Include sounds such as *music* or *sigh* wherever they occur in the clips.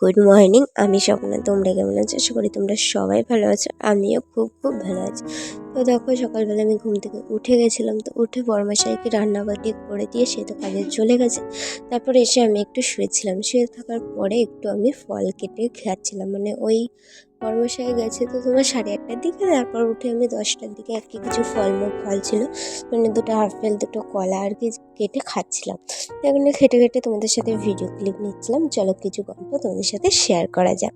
Good morning আমি স্বপ্না, তোমরা কেমন আছো? আশা করি তোমরা সবাই ভালো আছো, আমিও খুব খুব ভালো আছি। তো দেখো, সকালবেলা আমি ঘুম থেকে উঠে গেছিলাম, তো উঠে বড়মাশাইকে রান্নাবাটি করে দিয়ে সে তো কাজে চলে গেছে। তারপরে এসে আমি একটু শুয়েছিলাম, শুয়ে থাকার পরে একটু আমি ফল কেটে খাচ্ছিলাম মানে ওই বড়মশাই গেছে, তো তোমার সাড়ে আটটার দিকে, তারপর উঠে আমি দশটার দিকে আর কি কিছু ফলমূল ফল ছিল মানে দুটো আপেল দুটো কলা আর কি কেটে খাচ্ছিলাম। এখানে খেটে খেটে তোমাদের সাথে ভিডিও ক্লিপ নিচ্ছিলাম, চলো কিছু গল্প তোমাদের সাথে শেয়ার করা যাক।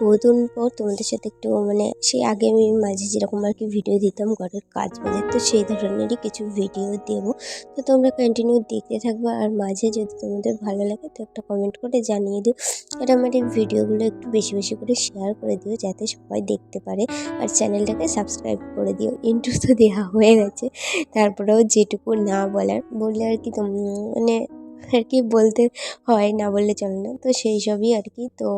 বহুদিন পর তোমাদের সাথে একটু মানে সেই আগে আমি মাঝে যেরকম আর কি ভিডিও দিতাম, ঘরের কাজ বাজের তো সেই ধরনেরই কিছু ভিডিও দেবো। তো তোমরা কন্টিনিউ দেখতে থাকবে আর মাঝে যদি তোমাদের ভালো লাগে তো একটা কমেন্ট করে জানিয়ে দিও। আর আমার এই ভিডিওগুলো একটু বেশি বেশি করে শেয়ার করে দিও যাতে সবাই দেখতে পারে। আর চ্যানেলটাকে সাবস্ক্রাইব করে দিও। ইন্টু তো দেওয়া হয়ে গেছে। তারপরেও যেটুকু না বলার, বললে আর কি মানে আর কি বলতে হয় না বললে চলে না। তো সেই সবই আর কি তো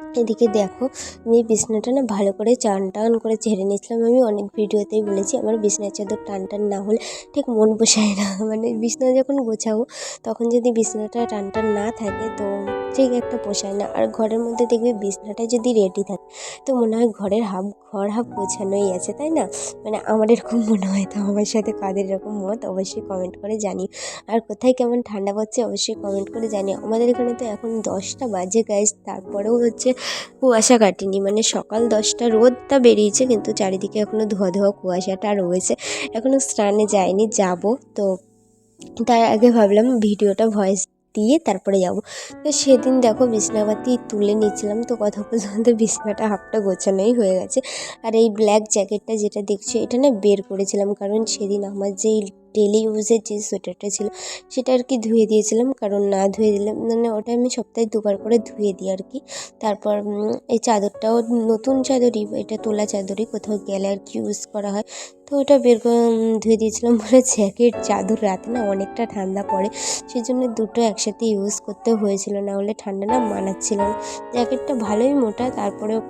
এদিকে দেখো, আমি বিছানাটা না ভালো করে চান টান করে ঝেড়ে নিয়েছিলাম। আমি অনেক ভিডিওতেই বলেছি, আমার বিছানার চাদর টান টান না হলে ঠিক মন বসায় না। *laughs* মানে বিছানা যখন গোছাবো, তখন যদি বিছানাটা টান টান না থাকে, তো ঠিক একটা পোষায় না। আর ঘরের মধ্যে দেখবে বিছানাটা যদি রেডি থাকে, তো মনে হয় ঘরের হাফ ঘর হাফ গোছানোই আছে, তাই না? মানে আমার এরকম মনে হয় তো, আমার সাথে কাদের এরকম মত, অবশ্যই কমেন্ট করে জানি আর কোথায় কেমন ঠান্ডা পড়ছে, অবশ্যই কমেন্ট করে জানি আমাদের এখানে তো এখন দশটা বাজে গাইজ তারপরেও হচ্ছে কুয়াশা কাটেনি মানে সকাল দশটা রোদটা বেরিয়েছে, কিন্তু চারিদিকে এখনও ধোয়া ধোয়া কুয়াশাটা রয়েছে। এখনও স্নানে যায়নি যাব। তো তার আগে ভাবলাম ভিডিওটা ভয়েস দিয়ে তারপরে যাব। তো সেদিন দেখো বিছনাপাতি তুলে নিয়েছিলাম, তো কথা বলতে বলতে বিছনাটা হাফটা গোছানোই হয়ে গেছে। আর এই ব্ল্যাক জ্যাকেটটা যেটা দেখছ, এটা না বের করেছিলাম কারণ সেদিন আমার যেই ডেলি ইউজের যে সোয়েটারটা ছিল, সেটা আর কি ধুয়ে দিয়েছিলাম। কারণ না ধুয়ে দিলে মানে ওটা আমি সপ্তাহে দুবার করে ধুয়ে দিই আর কি তারপর এই চাদরটাও নতুন চাদরই, এটা তোলা চাদরই, কোথাও গেলে আর কি ইউজ করা হয়। তো ওটা বের ধুয়ে দিয়েছিলাম বলে জ্যাকেট, চাদর, রাতে না অনেকটা ঠান্ডা পড়ে। সেই জন্য দুটো একসাথে ইউজ করতে হয়েছিল, না হলে ঠান্ডা না মানাচ্ছিল না। জ্যাকেটটা ভালোই মোটা, তারপরেও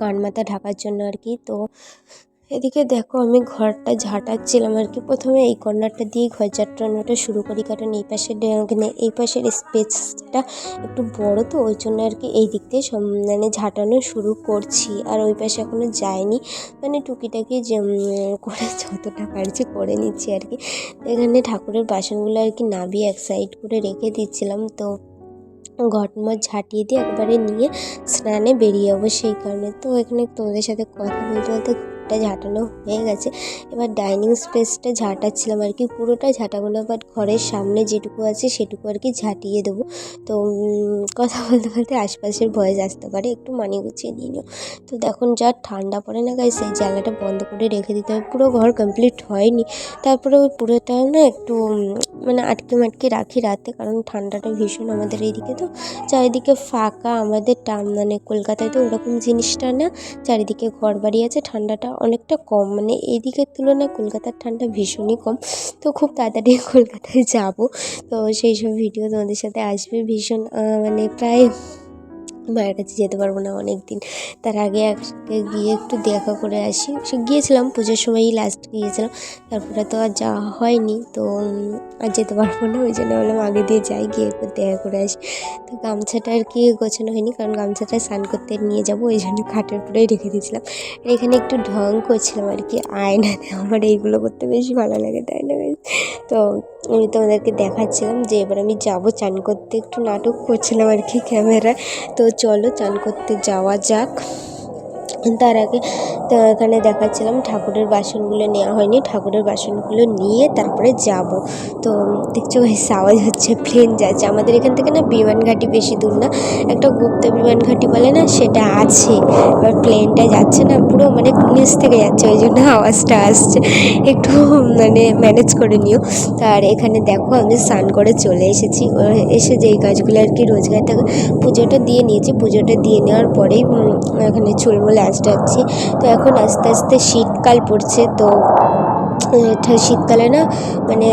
কান মাথা ঢাকার জন্য আর কি, তো এদিকে দেখো, আমি ঘরটা ঝাঁটাচ্ছিলাম আর কি। প্রথমে এই কর্নারটা দিয়েই ঘর ঝাঁটানোটা শুরু করি, কারণ এই পাশের মানে এই পাশের স্পেসটা একটু বড়, তো ওই জন্য আর কি এই দিক দিয়ে মানে ঝাঁটানো শুরু করছি। আর ওই পাশে এখনও যায়নি মানে টুকিটাকি যে করে যতটা পারছি করে নিচ্ছি আর কি। এখানে ঠাকুরের বাসনগুলো আর কি নাবিয়ে এক সাইড করে রেখে দিচ্ছিলাম, তো ঘটমট ঝাঁটিয়ে দিয়ে একবারে নিয়ে স্নানে বেরিয়ে যাব সেই কারণে। তো এখানে তোমাদের সাথে কথা বলতে বলতে ঘরটা ঝাঁটানো হয়ে গেছে। এবার ডাইনিং স্পেসটা ঝাঁটাচ্ছিলাম আর কি পুরোটা ঝাঁটাবো না বাট ঘরের সামনে যেটুকু আছে সেটুকু আর কি ঝাঁটিয়ে দেবো। তো কথা বলতে বলতে আশপাশের ভয়েস আসতে পারে, একটু মানিয়ে গুছিয়ে নিয়ে নিও। তো দেখুন, যা ঠান্ডা পড়ে না গাই সেই জানলাটা বন্ধ করে রেখে দিতে হবে। পুরো ঘর কমপ্লিট হয়নি। তারপরে ওই পুরোটা না একটু মানে আটকে মাটকে রাখি রাতে, কারণ ঠান্ডাটা ভীষণ আমাদের এইদিকে তো। চারিদিকে ফাঁকা, আমাদের টান মানে কলকাতায় তো ওরকম জিনিসটা না, চারিদিকে ঘর বাড়ি আছে, ঠান্ডাটা অনেকটা কম। মানে এদিকের তুলনায় কলকাতার ঠান্ডা ভীষণই কম। তো খুব তাড়াতাড়ি *laughs* কলকাতায় যাব। তো সেই সব ভিডিও তোমাদের সাথে আসবে ভীষণ মানে প্রায় মায়ের কাছে যেতে পারব না অনেক দিন তার আগে আজকে গিয়ে একটু দেখা করে আসি। সে গিয়েছিলাম, পুজোর সময়ই লাস্ট গিয়েছিলাম। তারপরে তো আর যাওয়া হয়নি, তো আর যেতে পারব না। ওই জন্য বললাম আগে দিয়ে যাই, গিয়ে একটু দেখা করে আসি। তো গামছাটা আর কি গোছানো হয়নি, কারণ গামছাটা স্নান করতে নিয়ে যাব, ওই জন্য খাটের উপরেই রেখে দিয়েছিলাম। আর এখানে একটু ঢং করছিলাম আর কি, আয়নাতে। আমার এইগুলো করতে বেশি ভালো লাগে, তাই না? তো আমি তোমাদেরকে দেখাচ্ছিলাম যে এবার আমি যাব চান করতে। একটু নাটক করছিলাম আর কি ক্যামেরায়। তো চলো চান করতে যাওয়া যাক। তার আগে তো এখানে দেখাচ্ছিলাম ঠাকুরের বাসনগুলো নেওয়া হয়নি। ঠাকুরের বাসনগুলো নিয়ে তারপরে যাব। তো দেখছ ভাই আওয়াজ হচ্ছে প্লেন যাচ্ছে। আমাদের এখান থেকে না বিমান ঘাঁটি বেশি দূর না। একটা গুপ্ত বিমান ঘাঁটি বলে না, সেটা আছে। এবার প্লেনটা যাচ্ছে না, পুরো মানে নিচ থেকে যাচ্ছে, ওই জন্য আওয়াজটা আসছে। একটু মানে ম্যানেজ করে নিও। আর এখানে দেখো, আমি স্নান করে চলে এসেছি। এসে যেই কাজগুলো আর কি রোজগার থাকে পুজোটা দিয়ে নিয়েছি। পুজোটা দিয়ে নেওয়ার পরেই এখানে চুলমুল আসতে যাচ্ছি। তো এখন আস্তে আস্তে শীতকাল পড়ছে, তো শীতকালে না মানে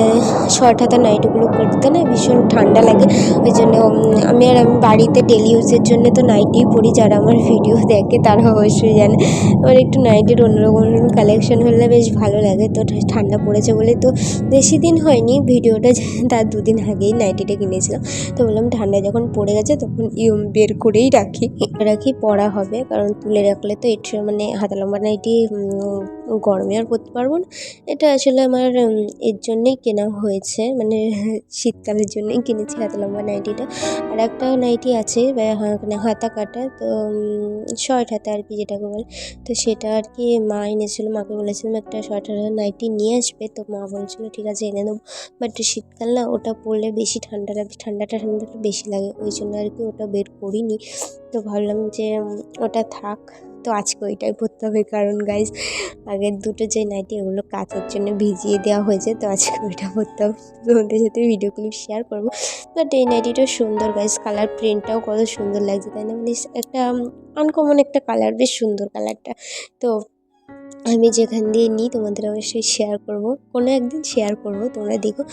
শর্ট হাতা নাইটিগুলো পরতে না ভীষণ ঠান্ডা লাগে। ওই জন্য আমি আর আমি বাড়িতে ডেলি ইউজের জন্য তো নাইটিই পরি, যারা আমার ভিডিও দেখে তারা অবশ্যই জানে। আমার একটু নাইটির অন্যরকম কালেকশন হলে বেশ ভালো লাগে, তো ঠান্ডা পড়েছে বলে তো বেশি দিন হয়নি, ভিডিওটা তার দুদিন আগেই নাইটিটা কিনেছিলাম। তো বললাম ঠান্ডা যখন পড়ে গেছে তখন বের করেই রাখি। রাখি পড়া হবে। কারণ তুলে রাখলে তো এটি মানে হাতা লম্বা নাইটি গরমে আর পরতে পারব না। এটা আসলে আমার এর জন্যেই কেনা হয়েছে। মানে শীতকালের জন্যই কিনেছি হাতা লম্বা নাইটিটা। আর একটা নাইটি আছে মানে হাতা কাটা, তো শর্ট হাতা আর কি যেটাকে বলে। তো সেটা আর কি মা এনেছিল, মাকে বলেছিলাম একটা শর্ট হাতা নাইটি নিয়ে আসবে। তো মা বলছিল, ঠিক আছে, এনে দেবো। বাট শীতকাল না, ওটা পরলে বেশি ঠান্ডা লাগে, ঠান্ডাটা ঠান্ডাটা বেশি লাগে। ওই জন্য আর কি ওটা বের করিনি। তো ভাবলাম যে ওটা থাক। তো আজকে ওইটাই পরতে হবে। কারণ গাইজ আগের দুটো যে নাইটি ওগুলো কাচের জন্য ভিজিয়ে দেওয়া হয়েছে, তো আজকে ওইটা পরতে হবে। তোমাদের সাথে ভিডিও ক্লিপ শেয়ার করব। বাট এই নাইটিটা সুন্দর গাইজ কালার প্রিন্টটাও কত সুন্দর লাগছে, তাই না? মানে একটা আনকমন একটা কালার বেশ সুন্দর কালারটা তো আমি যেখান দিয়ে নিই, তোমাদের অবশ্যই শেয়ার করব। কোনো একদিন শেয়ার করব, তোমরা দেখো।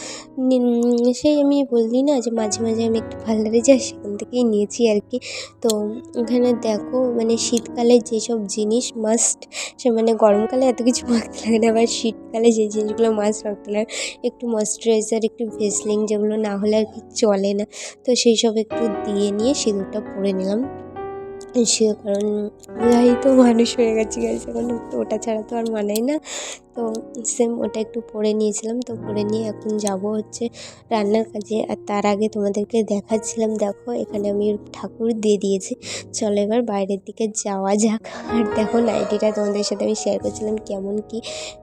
সেই আমি বললি না যে মাঝে মাঝে আমি একটু পার্লারে যাই সেখান থেকেই নিয়েছি আর কি। তো ওখানে দেখো মানে শীতকালে যেসব জিনিস মাস্ট সে মানে গরমকালে এত কিছু মাখতে লাগে না, আবার শীতকালে যে জিনিসগুলো মাস্ট মাখতে লাগে, একটু ময়শ্চারাইজার একটু ভেসলিং যেগুলো না হলে আর কি চলে না। তো সেই সব একটু দিয়ে নিয়ে সিঁদুরটা পরে নিলাম। সে কারণ বিবাহিত মানুষ হয়ে গেছি গাইস এখন ওটা ছাড়া তো আর মানায় না। তো সেম ওটা একটু পরে নিয়েছিলাম। তো পরে নিয়ে এখন যাব হচ্ছে রান্নার কাজে। আর তার আগে তোমাদেরকে দেখাচ্ছিলাম, দেখো, এখানে আমি ঠাকুর দিয়ে দিয়েছি। চলো এবার বাইরের দিকে যাওয়া যাক। আর দেখো, নাইটিটা তোমাদের সাথে আমি শেয়ার করছিলাম কেমন কি।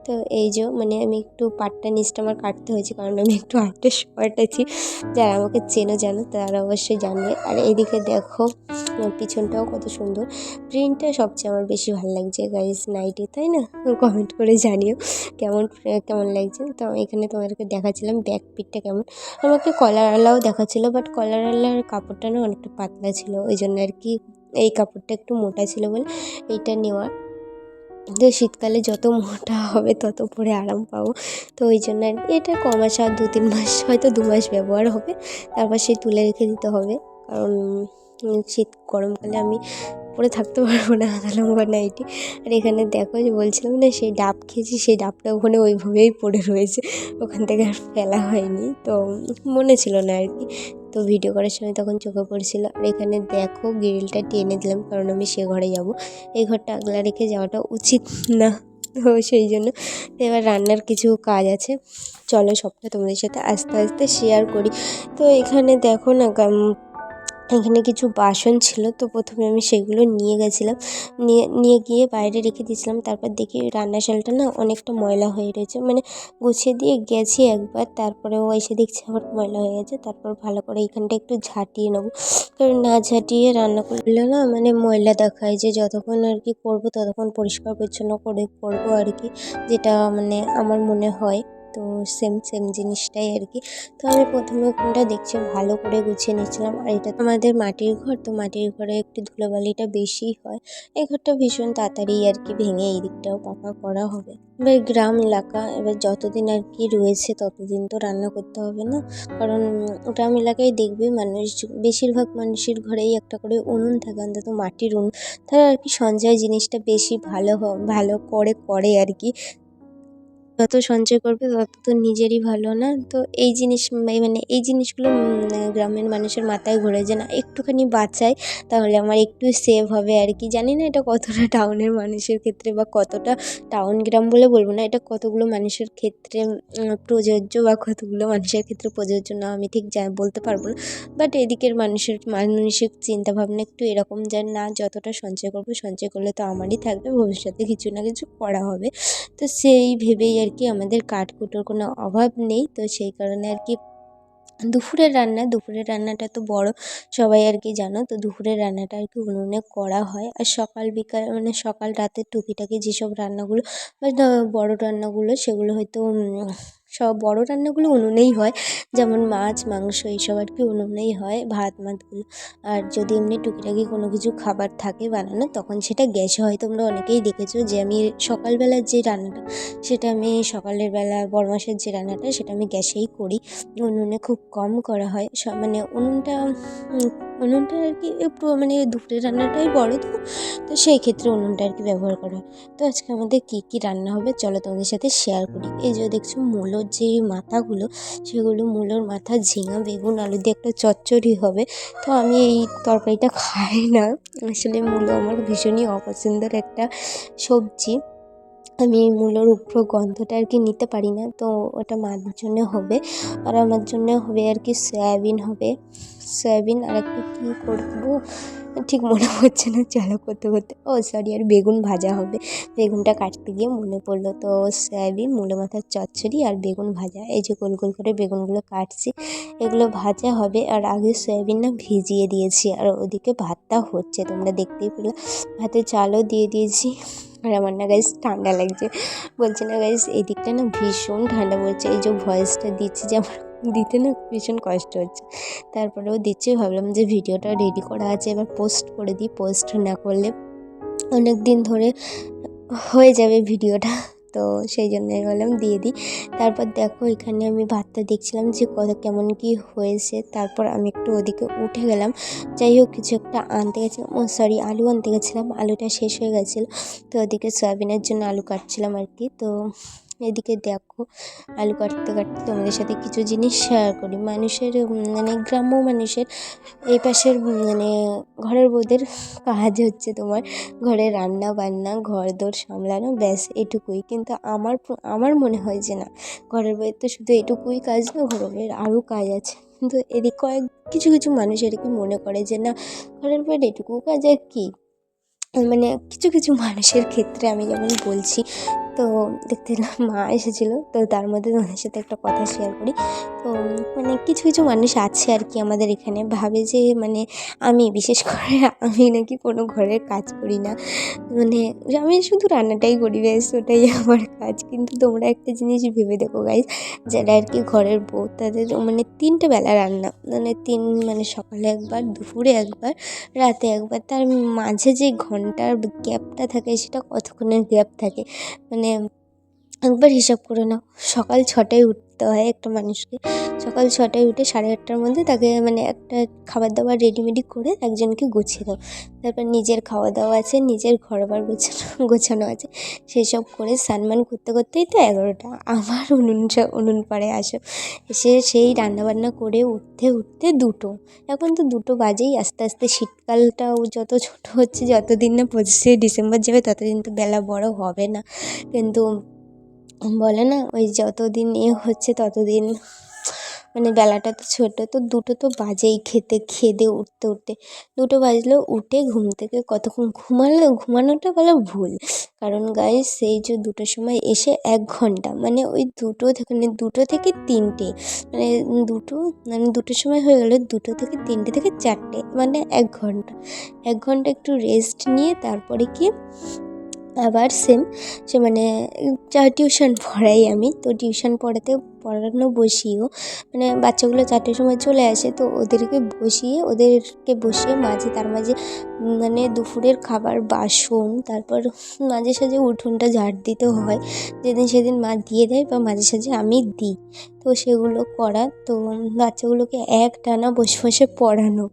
তো এই যে মানে আমি একটু পাটটা নিচটা আমার কাটতে হয়েছে, কারণ আমি একটু আটটা শর্ট আছি যারা আমাকে চেনো জানো, তারা অবশ্যই জানবে। আর এদিকে দেখো পিছনটাও কত সুন্দর। প্রিন্টটা সবচেয়ে আমার বেশি ভালো লাগছে গাইস নাইটি, তাই না? কমেন্ট করে জানিও। কেমন কেমন লাগছে? তো এখানে তোমাদেরকে দেখাচ্ছিলাম ব্যাক পিটটা কেমন। আমাকে কলারওয়ালাও দেখাচ্ছিল বাট কলারওয়ালার কাপড়টা না অনেকটা পাতলা ছিল ওই জন্য আর কি এই কাপড়টা একটু মোটা ছিল বলে এইটা নেওয়া। তো শীতকালে যত মোটা হবে তত পরে আরাম পাবো। তো ওই জন্য আর কি, এটা ক মাস আর দু তিন মাস, হয়তো দু মাস ব্যবহার হবে। তারপর সে তুলে রেখে দিতে হবে। কারণ শীত, গরমকালে আমি পরে থাকতে পারব না হাতা লম্বা নাইটি। আর এখানে দেখো যে বলছিলাম না, সেই ডাব খেয়েছি, সেই ডাবটা ওখানে ওইভাবেই পড়ে রয়েছে। ওখান থেকে আর ফেলা হয়নি, তো মনে ছিল না আর কি। তো ভিডিও করার সময় তখন চোখে পড়ছিল। আর এখানে দেখো গ্রিলটা টেনে দিলাম, কারণ আমি সে ঘরে যাব। এই ঘরটা আগলা রেখে যাওয়াটা উচিত না, তো সেই জন্য। তো এবার রান্নার কিছু কাজ আছে। চলো সবটা তোমাদের সাথে আস্তে আস্তে শেয়ার করি। তো এখানে দেখো না এখানে কিছু বাসন ছিল, তো প্রথমে আমি সেগুলো নিয়ে গেছিলাম। নিয়ে নিয়ে গিয়ে বাইরে রেখে দিয়েছিলাম। তারপর দেখি রান্নাশালটা না অনেকটা ময়লা হয়ে রয়েছে। মানে গুছিয়ে দিয়ে গেছি একবার তারপরে তারপরেও এসে দেখছি আবার ময়লা হয়ে গেছে। তারপর ভালো করে এইখানটা একটু ঝাঁটিয়ে নেব। কারণ না ঝাঁটিয়ে রান্না করলে না মানে ময়লা দেখায় যে যতক্ষণ আর কি করব ততক্ষণ পরিষ্কার পরিচ্ছন্ন করে করব আর কি, যেটা মানে আমার মনে হয়। তো সেম সেম জিনিসটাই আর কি তো আমি প্রথমে ওখানটা দেখছি, ভালো করে গুছিয়ে নিচ্ছিলাম আর এটা তো আমাদের মাটির ঘর, তো মাটির ঘরে একটু ধুলোবালিটা বেশি হয়। এই ঘরটা ভীষণ তাড়াতাড়ি আর কি ভেঙে এই দিকটাও পাকা করা হবে। এবার গ্রাম এলাকা, এবার যতদিন আর কি রয়েছে ততদিন তো রান্না করতে হবে না। কারণ গ্রাম এলাকায় দেখবে মানুষ, বেশিরভাগ মানুষের ঘরেই একটা করে উনুন থাকে, অন্তত মাটির উনুন। তারা আর কি সঞ্চয় জিনিসটা বেশি ভালো ভালো করে করে আর কি যত সঞ্চয় করবে, তত তো নিজেরই ভালো না? তো এই জিনিস মানে এই জিনিসগুলো গ্রামের মানুষের মাথায় ঘোরে যে, না, একটুখানি বাঁচাই, তাহলে আমার একটু সেভ হবে আর কি। জানি না এটা কতটা টাউনের মানুষের ক্ষেত্রে বা কতটা টাউন গ্রাম বলে বলব না, এটা কতগুলো মানুষের ক্ষেত্রে প্রযোজ্য বা কতগুলো মানুষের ক্ষেত্রে প্রযোজ্য না, আমি ঠিক যা, বলতে পারব না। বাট এদিকের মানুষের মানসিক চিন্তাভাবনা একটু এরকম যে, না, যতটা সঞ্চয় করব, সঞ্চয় করলে তো আমারই থাকবে, ভবিষ্যতে কিছু না কিছু করা হবে। তো সেই ভেবেই আর কি আমাদের কাঠকুটোর কোনো অভাব নেই? তো সেই কারণে আর কি দুপুরের রান্না, দুপুরের রান্নাটা তো বড়, সবাই আর কি জানো, তো দুপুরের রান্নাটা আর কি উনুনে করা হয়। আর সকাল বিকাল মানে সকাল রাতে টুকিটাকি যেসব রান্নাগুলো বা বড় রান্নাগুলো, সেগুলো হয়তো সব বড় রান্নাগুলো উনুনেই হয়। যেমন মাছ, মাংস এইসব আর কি উনুনেই হয়, ভাত মাতগুলো আর যদি এমনি টুকিটাকি কোনো কিছু খাবার থাকে বানানো, তখন সেটা গ্যাসে হয়। তোমরা অনেকেই দেখেছ যে আমি সকালবেলার যে রান্নাটা, সেটা আমি সকালের বেলা বড় মাসের যে রান্নাটা, সেটা আমি গ্যাসেই করি। উনুনে খুব কম করা হয়। মানে উনুনটা উনুনটা আর কি একটু মানে দুপুরের রান্নাটাই বড় তো তো সেই ক্ষেত্রে উনুনটা আর কি ব্যবহার করা তো আজকে আমাদের কী কী রান্না হবে চলো তোমাদের সাথে শেয়ার করি। এই যে দেখছ মূলোর যে মাথাগুলো, সেগুলো মূলোর মাথা, ঝিঙা, বেগুন, আলু দিয়ে একটা চচ্চড়ি হবে। তো আমি এই তরকারিটা খাই না। আসলে মূলো আমার ভীষণই অপছন্দের একটা সবজি। আমি মূলোর উগ্র গন্ধটা আর কি নিতে পারি না, তো ওটা মার জন্য হবে। আর আমার জন্য হবে আর কি সয়াবিন হবে। সয়াবিন আর একটা কী করব? ঠিক মনে হচ্ছে না, চলো করতে করতে। ও সরি আর বেগুন ভাজা হবে। বেগুনটা কাটতে গিয়ে মনে পড়ল তো, সয়াবিন, মূলো মাথার চচ্চড়ি আর বেগুন ভাজা। এই যে গোল গোল করে বেগুনগুলো কাটছি, এগুলো ভাজা হবে আর আগে সয়াবিন না ভিজিয়ে দিয়েছি। আর ওদিকে ভাতটা হচ্ছে, তোমরা দেখতেই পেলে। ভাতে চালও দিয়ে দিয়েছি। আর আমার না গাইস ঠান্ডা লাগছে। বলছে না গাইস এই দিকটা না ভীষণ ঠান্ডা পড়ছে, এই যে ভয়েসটা দিচ্ছে যে আমার দিতে না ভীষণ কষ্ট হচ্ছে। তারপরেও দিচ্ছি, ভাবলাম যে ভিডিওটা রেডি করা আছে, এবার পোস্ট করে দিই পোস্ট না করলে অনেক দিন ধরে হয়ে যাবে ভিডিওটা। তো সেই জন্য বললাম দিয়ে দিই। তারপর দেখো এখানে আমি ভাতটা দেখছিলাম যে কত কেমন কি হয়েছে। তারপর আমি একটু ওদিকে উঠে গেলাম। যাই হোক, কিছু একটা আনতে গেছিলাম। ও সরি আলু আনতে গেছিলাম। আলুটা শেষ হয়ে গেছিল। তো ওদিকে সয়াবিনের জন্য আলু কাটছিলাম আর কি। তো এদিকে দেখো, আলু কাটতে কাটতে তোমাদের সাথে কিছু জিনিস শেয়ার করি। মানুষের মানে গ্রাম্য মানুষের এই পাশের মানে ঘরের বউদের কাজ হচ্ছে তোমার ঘরে রান্না বান্না ঘর দোর সামলানো, ব্যাস এটুকুই। কিন্তু আমার আমার মনে হয় যে না, ঘরের বউয়ের তো শুধু এটুকুই কাজ না, ঘরের আরও কাজ আছে। কিন্তু এদিক কয়েক, কিছু কিছু মানুষ এরকম মনে করে যে না, ঘরের বউয়ের এটুকু কাজ আর কি? মানে কিছু কিছু মানুষের ক্ষেত্রে আমি যেমন বলছি তো দেখতে মা এসেছিল, তো তার মধ্যে তোমাদের সাথে একটা কথা শেয়ার করি। তো মানে কিছু কিছু মানুষ আছে আর কি আমাদের এখানে, ভাবে যে মানে আমি বিশেষ করে *laughs* আমি নাকি কোনো ঘরের কাজ করি না। মানে আমি শুধু রান্নাটাই করি, ব্যাস, ওটাই আমার কাজ। কিন্তু তোমরা একটা জিনিস ভেবে দেখো গাইজ যারা আর কি ঘরের বউ, তাদের মানে তিনটে বেলা রান্না মানে তিন মানে সকালে একবার, দুপুরে একবার, রাতে একবার, তার মাঝে যে ঘণ্টার গ্যাপটা থাকে, সেটা কতক্ষণের গ্যাপ থাকে? মানে name. একবার হিসাব করে নাও। সকাল ছটায় উঠতে হয় একটা মানুষকে। সকাল ছটায় উঠে সাড়ে আটটার মধ্যে তাকে মানে একটা খাবার দাবার রেডিমেডি করে একজনকে গুছিয়ে দাও তারপর নিজের খাওয়া দাওয়া আছে, নিজের ঘর বার গোছানো গোছানো আছে। সেই সব করে স্নান করতে করতেই তো এগারোটা। আবার উনুন উনুন পাড়ে আসো। এসে সেই রান্নাবান্না করে উঠতে উঠতে দুটো। এখন তো দুটো বাজেই। আস্তে আস্তে শীতকালটাও যত ছোট হচ্ছে, যতদিন না পঁচিশে ডিসেম্বর যাবে, ততদিন তো বেলা বড় হবে না। কিন্তু বলে না, ওই যতদিন এ হচ্ছে ততদিন মানে বেলাটা তো ছোটো, তো দুটো তো বাজেই খেতে খেদে উঠতে উঠতে। দুটো বাজলেও উঠে ঘুম থেকে কতক্ষণ ঘুমালে, ঘুমানোটা বলা ভুল। কারণ গায়ে সেই যে দুটোর সময় এসে এক ঘণ্টা মানে ওই দুটো থেকে মানে দুটো থেকে তিনটে মানে দুটো মানে দুটোর সময় হয়ে গেলো দুটো থেকে তিনটে থেকে চারটে মানে এক ঘণ্টা। এক ঘণ্টা একটু রেস্ট নিয়ে তারপরে কি আবার সেম সে মানে যা টিউশন পড়াই আমি, তো টিউশন পড়াতে পড়ানো বসিয়েও মানে বাচ্চাগুলো চারটের সময় চলে আসে, তো ওদেরকে বসিয়ে ওদেরকে বসিয়ে মাঝে, তার মাঝে মানে দুপুরের খাবার, বাসন, তারপর মাঝে সাঝে উঠোনটা ঝাড় দিতে হয়, যেদিন সেদিন মা দিয়ে দেয় বা মাঝে সাঝে আমি দিই, তো সেগুলো করা, তো বাচ্চাগুলোকে এক টানা বসে বসে পড়ানো,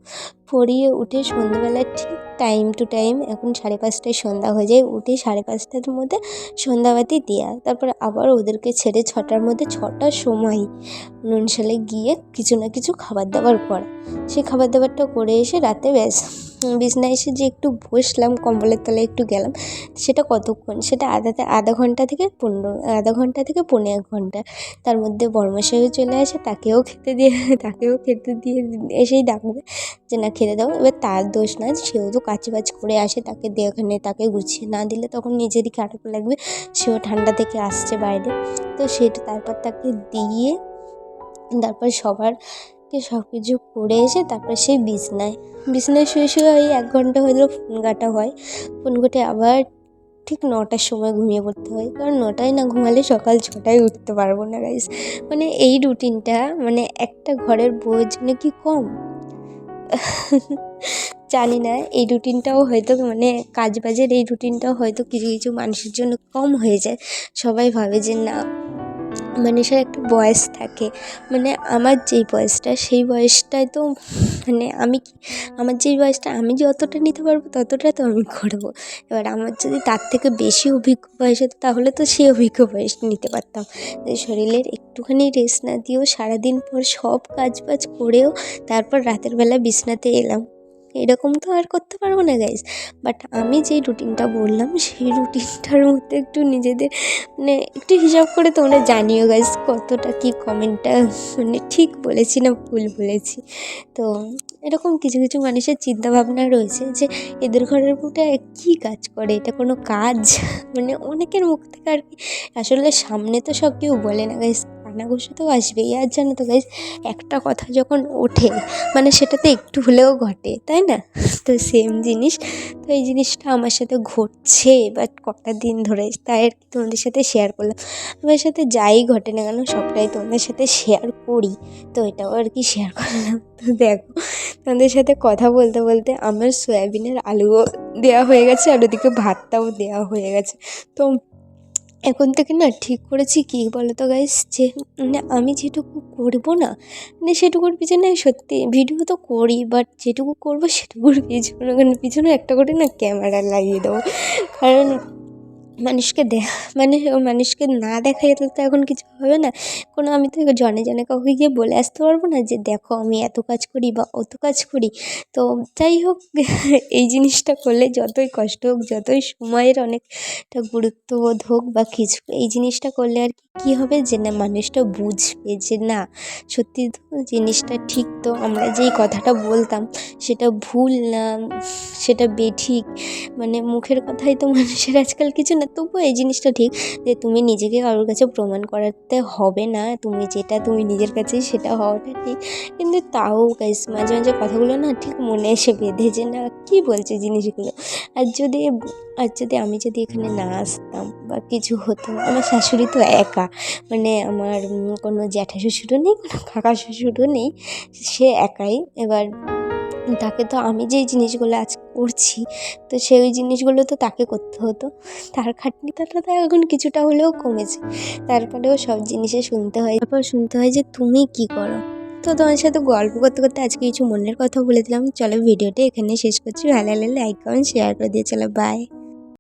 পড়িয়ে উঠে সন্ধ্যেবেলা ঠিক টাইম টু টাইম এখন সাড়ে পাঁচটায় সন্ধ্যা হয়ে যায়। উঠে সাড়ে পাঁচটার মধ্যে সন্ধ্যাবাতি দেওয়া তারপর আবার ওদেরকে ছেড়ে ছটার মধ্যে ছটার সময় নুনশালে গিয়ে কিছু না কিছু খাবার দাবার করা। সেই খাবার দাবারটা করে এসে রাতে ব্যাস। বিছনায় এসে যে একটু বসলাম, কম্বলের তলায় একটু গেলাম, সেটা কতক্ষণ? সেটা আধাতে, আধা ঘণ্টা থেকে পনেরো, আধা ঘণ্টা থেকে পৌনে এক ঘণ্টা। তার মধ্যে বর্মশাইও চলে আসে, তাকেও খেতে দিয়ে, তাকেও খেতে দিয়ে এসেই ডাকবে যে, না, খেতে দাও। এবার তার দোষ না, সেও তো কাজ বাজ করে আসে, তাকে দিয়ে ওখানে তাকে গুছিয়ে না দিলে তখন নিজেরই খারাপ লাগবে, সেও ঠান্ডা থেকে আসছে বাইরে। তো সেটা তারপর তাকে দিয়ে, তারপর সবারকে সব কিছু করে এসে তারপর সেই বিছনায়। বিছনায় শুয়ে শুয়ে ওই এক ঘণ্টা হলেও ফোন ঘাঁটা হয়। ফোন ঘটে আবার ঠিক নটার সময় ঘুমিয়ে পড়তে হয়। কারণ নটায় না ঘুমালে সকাল ছটায় উঠতে পারব না গাইস মানে এই রুটিনটা মানে একটা ঘরের বউয়ের জন্য কি কম? *laughs* জানি না, এই রুটিনটাও হয়তো মানে কাজ বাজের এই রুটিনটাও হয়তো কিছু কিছু মানুষের জন্য কম হয়ে যায়। সবাই ভাবে যে না মানুষের একটা বয়স থাকে। মানে আমার যেই বয়সটা, সেই বয়সটায় তো মানে আমি আমার যেই বয়সটা আমি যতটা নিতে পারব, ততটা তো আমি করব। এবার আমার যদি তার থেকে বেশি অভিজ্ঞ বয়স হতো, তাহলে তো সেই অভিজ্ঞ বয়স নিতে পারতাম। শরীরের একটুখানি রেস্ট না দিয়েও সারাদিন পর সব কাজ বাজ করেও তারপর রাতের বেলা বিছনাতে এলাম। এরকম তো আর করতে পারব না গাইজ বাট আমি যেই রুটিনটা বললাম, সেই রুটিনটার মধ্যে একটু নিজেদের মানে একটু হিসাব করে তোমরা জানিও গাইজ কতটা কি কমেন্টটা মানে ঠিক বলেছি না ভুল বলেছি? তো এরকম কিছু কিছু মানুষের চিন্তাভাবনা রয়েছে যে এদের ঘরের বউটা কী কাজ করে? এটা কোনো কাজ? মানে অনেকের মুখ থেকে আর কি, আসলে সামনে তো সব কেউ বলে না গাইজ কানাঘুষো তো আসবেই আর জানো তো গাইজ একটা কথা যখন ওঠে মানে সেটাতে একটু হলেও ঘটে, তাই না? তো সেম জিনিস। তো এই জিনিসটা আমার সাথে ঘটছে বাট কটা দিন ধরে তাই আর কি তোমাদের সাথে শেয়ার করলাম। আমার সাথে যাই ঘটে না কেন, সবটাই তোমাদের সাথে শেয়ার করি। তো এটাও আর কি শেয়ার করলাম। তো দেখো, তোমাদের সাথে কথা বলতে বলতে আমার সয়াবিনের আলুও দেওয়া হয়ে গেছে, আর ওদিকে ভাতটাও দেওয়া হয়ে গেছে। তো এখন থেকে না ঠিক করেছি কি বলো তো গাইস যে মানে আমি যেটুকু করব না মানে সেটুকুর পিছনে সত্যি ভিডিও তো করি বাট যেটুকু করব সেটুকুর পিছনে পিছনে একটা করে না ক্যামেরা লাগিয়ে দেবো। কারণ মানুষকে দে মানে মানুষকে না দেখালে তো এখন কিছু হবে না। কোনো আমি তো জনে জনে কাউকে গিয়ে বলে আসতে পারব না যে, দেখো, আমি এত কাজ করি বা অত কাজ করি। তো যাই হোক, *laughs* এই জিনিসটা করলে যতই কষ্ট হোক, যতই সময়ের অনেকটা গুরুত্ববোধ হোক বা কিছু, এই জিনিসটা করলে আর কি কী হবে যে না মানুষটা বুঝবে যে না, সত্যি তো জিনিসটা ঠিক তো আমরা যেই কথাটা বলতাম সেটা ভুল না, সেটা বেঠিক। মানে মুখের কথাই তো মানুষের আজকাল কিছু না, তবুও এই জিনিসটা ঠিক যে তুমি নিজেকে কারোর কাছে প্রমাণ করাতে হবে না, তুমি যেটা তুমি নিজের কাছে সেটা হওয়াটা ঠিক। কিন্তু তাও গাইস মাঝে মাঝে কথাগুলো না ঠিক মনে এসে বেঁধে যে না, কী বলছে জিনিসগুলো? আর যদি আর যদি আমি যদি এখানে না আসতাম বা কিছু হতো আমার শাশুড়ি তো একা। মানে আমার কোনো জ্যাঠা শ্বশুরও নেই, কোনো কাকা শ্বশুরও নেই, সে একাই। এবার তাকে তো আমি যেই জিনিসগুলো আজ করছি, তো সেই জিনিসগুলো তো তাকে করতে হতো। তার খাটনিটা তো এখন কিছুটা হলেও কমেছে। তারপরেও সব জিনিসে শুনতে হয়। তারপর শুনতে হয় যে, তুমি কি করো? তো তোমার সাথে গল্প করতে করতে আজকে কিছু মনের কথা বলে দিলাম। চলো ভিডিওটা এখানে শেষ করছি। ভালো লাগলে লাইক কমেন্ট শেয়ার করে দিয়ে চলো বাই